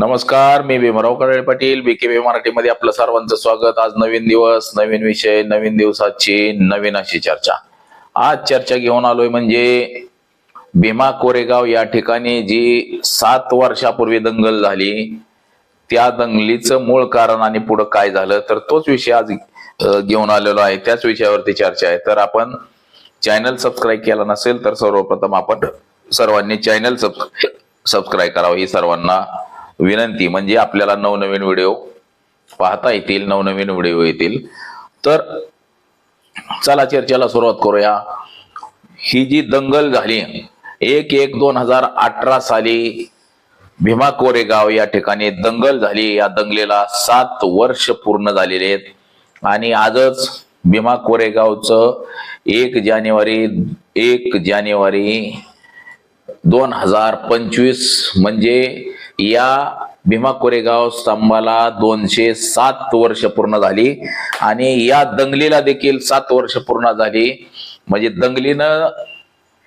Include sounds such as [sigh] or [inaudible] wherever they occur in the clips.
नमस्कार मी भीमराव कळे पाटील बीकेबी मराठीमध्ये आपलं सर्वांचं स्वागत. आज नवीन दिवस नवीन विषय नवीन दिवसाची नवीन अशी चर्चा. आज चर्चा घेऊन आलोय म्हणजे भीमा कोरेगाव या ठिकाणी जी सात वर्षापूर्वी दंगल झाली त्या दंगलीचं मूळ कारण आणि पुढं काय झालं तर तोच विषय आज घेऊन आलेलो आहे. त्याच विषयावरती चर्चा आहे. तर आपण चॅनल सबस्क्राईब केला नसेल तर सर्वप्रथम आपण सर्वांनी चॅनल सबस्क्राईब करावं ही सर्वांना विनंती म्हणजे आपल्याला नवनवीन व्हिडिओ पाहता येतील नवनवीन व्हिडिओ येतील. तर चला चर्चेला सुरुवात करूया. ही जी दंगल झाली एक एक दोन हजार अठरा साली भीमा कोरेगाव या ठिकाणी दंगल झाली. या दंगलीला सात वर्ष पूर्ण झालेले आहेत. आणि आजच भीमा कोरेगावचं एक जानेवारी एक जानेवारी दोन हजार पंचवीस म्हणजे या भीमा कोरेगाव स्तंभाला दोनशे सात वर्ष पूर्ण झाली आणि या दंगलीला देखील सात वर्ष पूर्ण झाली. म्हणजे दंगलीनं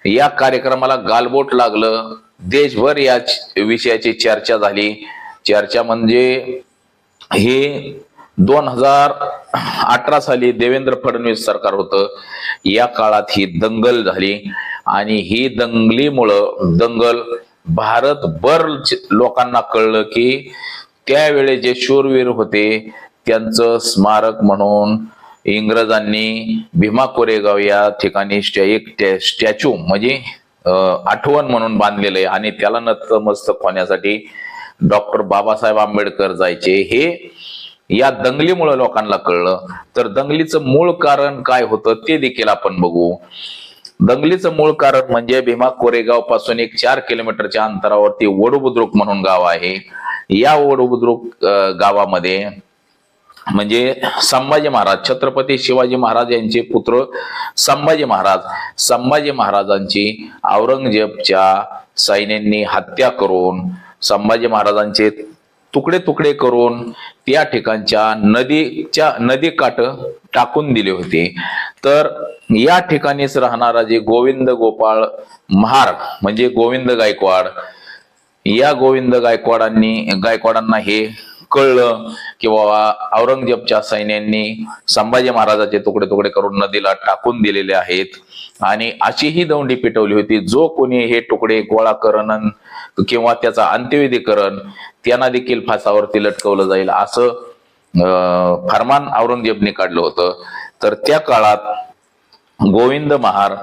या कार्यक्रमाला गालबोट लागलं. देशभर या विषयाची चर्चा झाली. चर्चा म्हणजे हे दोन हजार अठरा साली देवेंद्र फडणवीस सरकार होतं. या काळात ही दंगल झाली आणि ही दंगलीमुळं दंगल भारतभर भर लोकांना कळलं की त्यावेळे जे शूरवीर होते त्यांचं स्मारक म्हणून इंग्रजांनी भीमा कोरेगाव या ठिकाणी एक स्टॅच्यू म्हणजे आठवण म्हणून बांधलेलं आहे आणि त्याला नतमस्तक होण्यासाठी डॉक्टर बाबासाहेब आंबेडकर जायचे. हे या दंगलीमुळे लोकांना कळलं. तर दंगलीचं मूळ कारण काय होतं ते देखील आपण बघू. दंगलीचं मूळ कारण म्हणजे भीमा कोरेगावपासून एक चार किलोमीटरच्या अंतरावरती वडुबुद्रुक म्हणून गाव आहे. या वडुबुद्रुक गावामध्ये म्हणजे संभाजी महाराज छत्रपती शिवाजी महाराज यांचे पुत्र संभाजी महाराज संभाजी महाराजांची औरंगजेबच्या सैन्यांनी हत्या करून संभाजी महाराजांचे तुकडे तुकडे करून त्या ठिकाणच्या नदीच्या नदी काठ टाकून दिले होते. तर या ठिकाणीच राहणारा जे गोविंद गोपाळ महार म्हणजे गोविंद गायकवाड या गोविंद गायकवाडांनी गायकवाडांना हे कळलं की बाबा औरंगजेबच्या सैन्यांनी संभाजी महाराजाचे तुकडे तुकडे करून नदीला टाकून दिलेले आहेत. आणि अशी ही दौंडी पेटवली होती. जो कोणी हे तुकडे गोळा करण किंवा त्याचा अंत्यविधी करण त्यांना देखील फासावरती लटकवलं जाईल असं फरमान औरंगजेबने काढलं होतं. तर त्या काळात गोविंद महार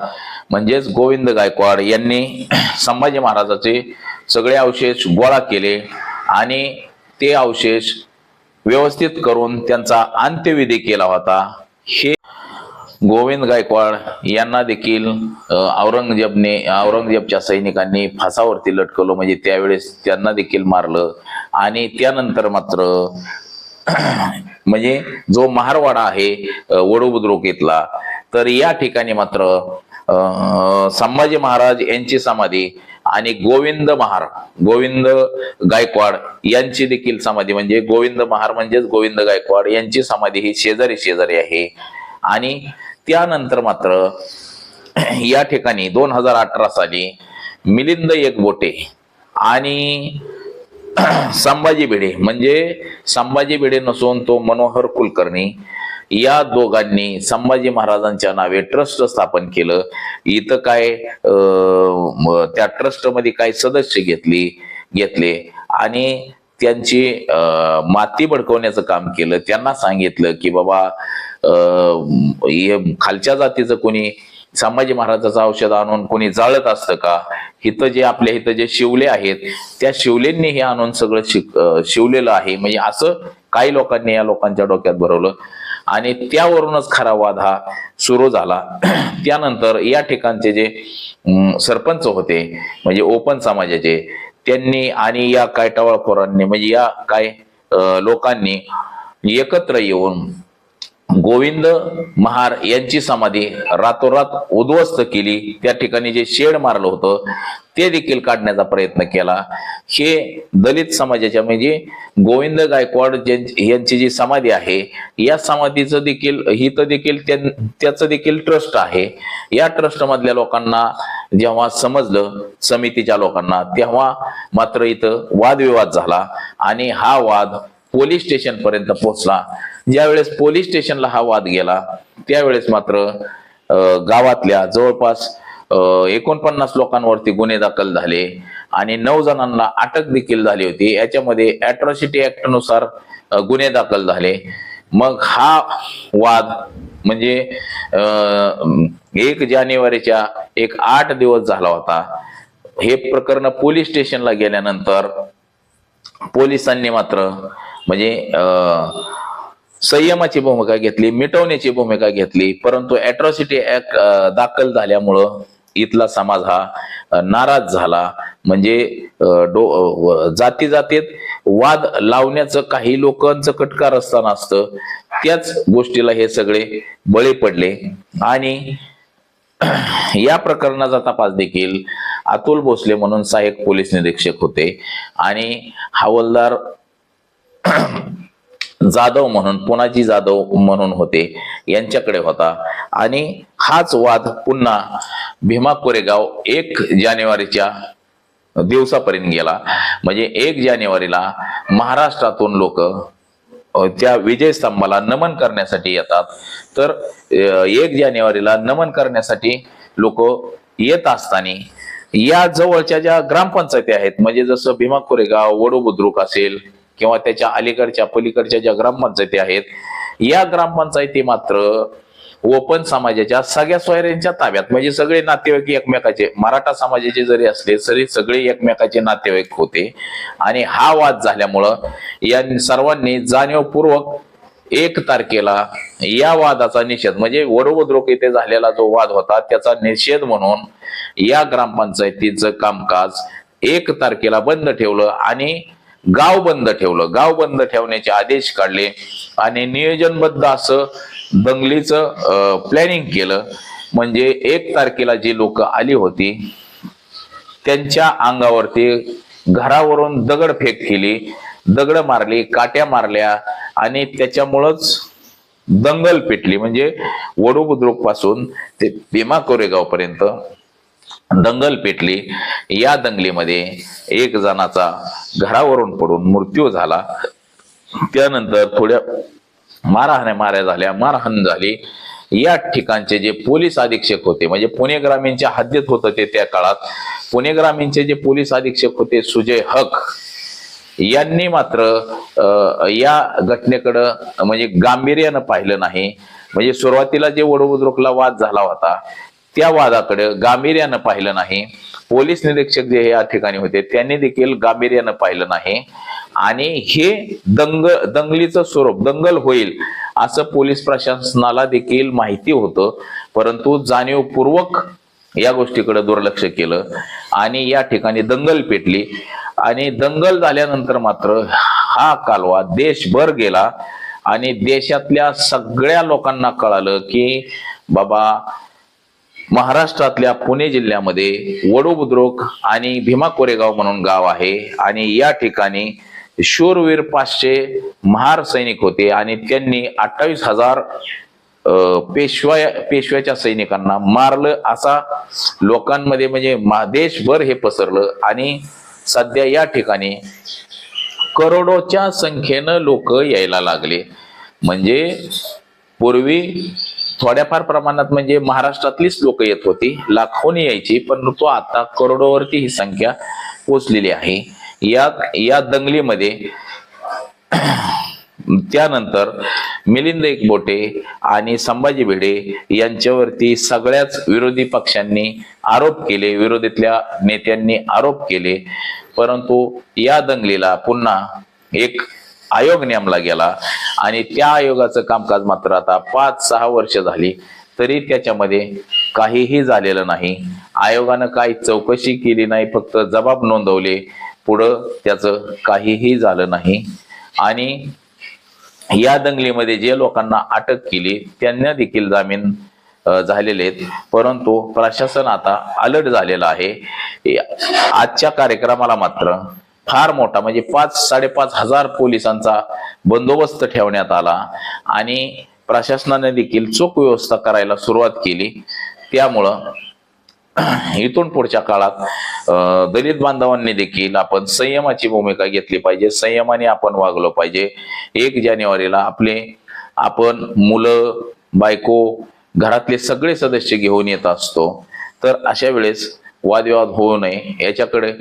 म्हणजेच गोविंद गायकवाड यांनी संभाजी महाराजाचे सगळे अवशेष गोळा केले आणि ते अवशेष व्यवस्थित करून त्यांचा अंत्यविधी केला होता. हे गोविंद गायकवाड यांना देखील औरंगजेबने औरंगजेबच्या सैनिकांनी फासावरती लटकवलं. म्हणजे त्यावेळेस त्यांना देखील मारलं. आणि त्यानंतर मात्र म्हणजे जो महारवाडा आहे अ, वडोबुद्रुक इथला तर या ठिकाणी मात्र संभाजी महाराज यांची समाधी आणि गोविंद महार गोविंद गायकवाड यांची देखील समाधी म्हणजे गोविंद महार म्हणजेच गोविंद गायकवाड यांची समाधी ही शेजारी शेजारी आहे. आणि त्यानंतर मात्र या ठिकाणी दोन हजार अठरा साली मिलिंद एकबोटे आणि [clears throat] संभाजी भिडे. म्हणजे संभाजी भिडे नसून तो मनोहर कुलकर्णी या दोघांनी संभाजी महाराजांच्या नावे ट्रस्ट स्थापन केलं. इथं काय अं, त्या ट्रस्टमध्ये काही सदस्य घेतली घेतले आणि त्यांची अं, माती भडकवण्याचं काम केलं. त्यांना सांगितलं की बाबा अं, खालच्या जातीचं कोणी संभाजी महाराजाचं औषध आणून कोणी जाळत असतं का? इथं जे आपल्या इथं जे शिवले आहेत त्या शिवलेंनी हे आणून सगळं शिक शिवलेलं आहे. म्हणजे असं काही लोकांनी या लोकांच्या डोक्यात भरवलं. आणि त्यावरूनच खरा वाद हा सुरू झाला. [clears throat] त्यानंतर या ठिकाणचे जे सरपंच होते म्हणजे ओपन समाजाचे त्यांनी आणि या काय टवाळखोरांनी म्हणजे या काय अं, लोकांनी एकत्र येऊन गोविंद महार यांची समाधी रातोरात उद्ध्वस्त केली. त्या ठिकाणी जे शेड मारलं होतं ते देखील काढण्याचा प्रयत्न केला. हे दलित समाजाच्या म्हणजे गोविंद गायकवाड यांची जी समाधी आहे या समाधीचं देखील हित देखील त्याचं देखील ट्रस्ट आहे. या ट्रस्ट मधल्या लोकांना जेव्हा समजलं समितीच्या लोकांना तेव्हा मात्र इथं वादविवाद झाला. आणि हा वाद पोलीस स्टेशन पर्यंत पोहोचला. ज्यावेळेस पोलीस स्टेशनला हा वाद गेला त्यावेळेस मात्र गावातल्या जवळपास एकोणपन्नास लोकांवरती गुन्हे दाखल झाले आणि नऊ जणांना अटक देखील झाली होती. याच्यामध्ये अॅट्रॉसिटी ऍक्टनुसार गुन्हे दाखल झाले. मग हा वाद म्हणजे एक जानेवारीच्या एक आठ दिवस झाला होता. हे प्रकरण पोलीस स्टेशनला गेल्यानंतर पोलिसांनी मात्र म्हणजे संयमाची भूमिका घेतली मिटवण्याची भूमिका घेतली परंतु अॅट्रॉसिटी ऍक्ट दाखल झाल्यामुळं इथला समाज हा नाराज झाला. म्हणजे डो जाती जातीत वाद लावण्याचं काही लोकांचं कटकार असताना असतं. त्याच गोष्टीला हे सगळे बळी पडले. आणि [clears throat] या प्रकरणाचा तपास देखील अतुल भोसले म्हणून सहाय्यक पोलीस निरीक्षक होते. आणि हवालदार [clears throat] जाधव म्हणून पुनाजी जाधव म्हणून होते यांच्याकडे होता. आणि हाच वाद पुन्हा भीमा कोरेगाव एक जानेवारीच्या दिवसापर्यंत गेला. म्हणजे एक जानेवारीला महाराष्ट्रातून लोक त्या विजय स्तंभाला नमन करण्यासाठी येतात. तर एक जानेवारीला नमन करण्यासाठी लोक येत असताना या जवळच्या ज्या ग्रामपंचायती आहेत म्हणजे जसं भीमा कोरेगाव वडू बुद्रुक असेल किंवा त्याच्या अलीकडच्या पलीकडच्या ज्या ग्रामपंचायती आहेत या ग्रामपंचायती मात्र ओपन समाजाच्या सगळ्या सोयऱ्यांच्या ताब्यात. म्हणजे सगळे नातेवाईक एकमेकाचे मराठा समाजाचे जरी असले तरी सगळे एकमेकाचे नातेवाईक होते. आणि हा वाद झाल्यामुळं या सर्वांनी जाणीवपूर्वक एक तारखेला या वादाचा निषेध म्हणजे वडोबद्रोक येथे झालेला जो वाद होता त्याचा निषेध म्हणून या ग्रामपंचायतीचं कामकाज एक तारखेला बंद ठेवलं आणि गाव बंद ठेवलं. गाव बंद ठेवण्याचे आदेश काढले आणि नियोजनबद्ध असं दंगलीचं प्लॅनिंग केलं. म्हणजे एक तारखेला जी लोक आली होती त्यांच्या अंगावरती घरावरून दगडफेक केली. दगड मारली काट्या मारल्या आणि त्याच्यामुळंच दंगल पेटली. म्हणजे वडू बुद्रुकपासून ते भीमा कोरेगाव पर्यंत दंगल पेटली. या दंगलीमध्ये एक जणाचा घरावरून पडून मृत्यू झाला. त्यानंतर थोड्या मारहाण्या माऱ्या झाल्या मारहाण झाली. या ठिकाणचे जे पोलीस अधीक्षक होते म्हणजे पुणे ग्रामीणच्या हद्दीत होतं ते त्या काळात पुणे ग्रामीणचे जे पोलीस अधीक्षक होते सुजय हक यांनी मात्र या घटनेकडं म्हणजे गांभीर्यानं पाहिलं नाही. म्हणजे सुरुवातीला जे वडोबुद्रुकला वाद झाला होता त्या वादाकडे गांभीर्यानं पाहिलं नाही. पोलीस निरीक्षक जे या ठिकाणी होते त्यांनी देखील गांभीर्यानं पाहिलं नाही. आणि हे दंग दंगलीचं स्वरूप दंगल होईल असं पोलीस प्रशासनाला देखील माहिती होतं. परंतु जाणीवपूर्वक या गोष्टीकडे दुर्लक्ष केलं आणि या ठिकाणी दंगल पेटली. आणि दंगल झाल्यानंतर मात्र हा कालवा देशभर गेला. आणि देशातल्या सगळ्या लोकांना कळालं की बाबा महाराष्ट्रातल्या पुणे जिल्ह्यामध्ये वडोबुद्रुक आणि भीमा कोरेगाव म्हणून गाव आहे. आणि या ठिकाणी शूरवीर पाचशे महार सैनिक होते आणि त्यांनी अठ्ठावीस हजार पेशवा पेशव्याच्या सैनिकांना मारलं. असा लोकांमध्ये म्हणजे देशभर हे पसरलं. आणि सध्या या ठिकाणी करोडोच्या संख्येनं लोक यायला लागले. म्हणजे पूर्वी थोड्याफार प्रमाणात म्हणजे महाराष्ट्रातलीच लोक येत होती. लाखोनी यायची पण तो आता करोडोवरती ही संख्या पोचलेली आहे. या या दंगलीमध्ये त्यानंतर मिलिंद एकबोटे आणि संभाजी भिडे यांच्यावरती सगळ्याच विरोधी पक्षांनी आरोप केले विरोधीतल्या नेत्यांनी आरोप केले. परंतु या दंगलीला पुन्हा एक आयोग नेमला गेला. आणि त्या आयोगाचं कामकाज मात्र आता पाच सहा वर्ष झाली तरी त्याच्यामध्ये काहीही झालेलं नाही. आयोगानं काही चौकशी केली नाही फक्त जबाब नोंदवले. पुढं त्याचं काहीही झालं नाही. आणि या दंगलीमध्ये जे लोकांना अटक केली त्यांना देखील जामीन झालेले आहेत. परंतु प्रशासन आता अलर्ट झालेलं आहे. आजच्या कार्यक्रमाला मात्र फार मोठा म्हणजे पाच साडेपाच हजार पोलिसांचा बंदोबस्त ठेवण्यात आला. आणि प्रशासनाने देखील चोख व्यवस्था करायला सुरुवात केली. त्यामुळं इथून पुढच्या काळात दलित बांधवांनी देखील आपण संयमाची भूमिका घेतली पाहिजे. संयमाने आपण वागलो पाहिजे. एक जानेवारीला आपले आपण मुलं बायको घरातले सगळे सदस्य घेऊन येत असतो. तर अशा वेळेस वादविवाद होऊ नये. याच्याकडे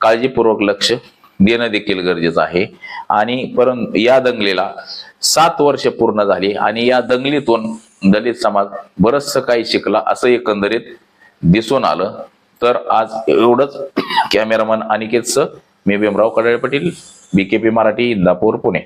काळजीपूर्वक लक्ष देणं देखील गरजेचं आहे. आणि परंतु या दंगलीला सात वर्ष पूर्ण झाली आणि या दंगलीतून दलित समाज बरचसं काही शिकला असं एकंदरीत दिसून आलं. तर आज एवढंच कॅमेरामन अनिकेतचं मी भीमराव कडाळे पाटील बीकेपी मराठी इंदापूर पुणे.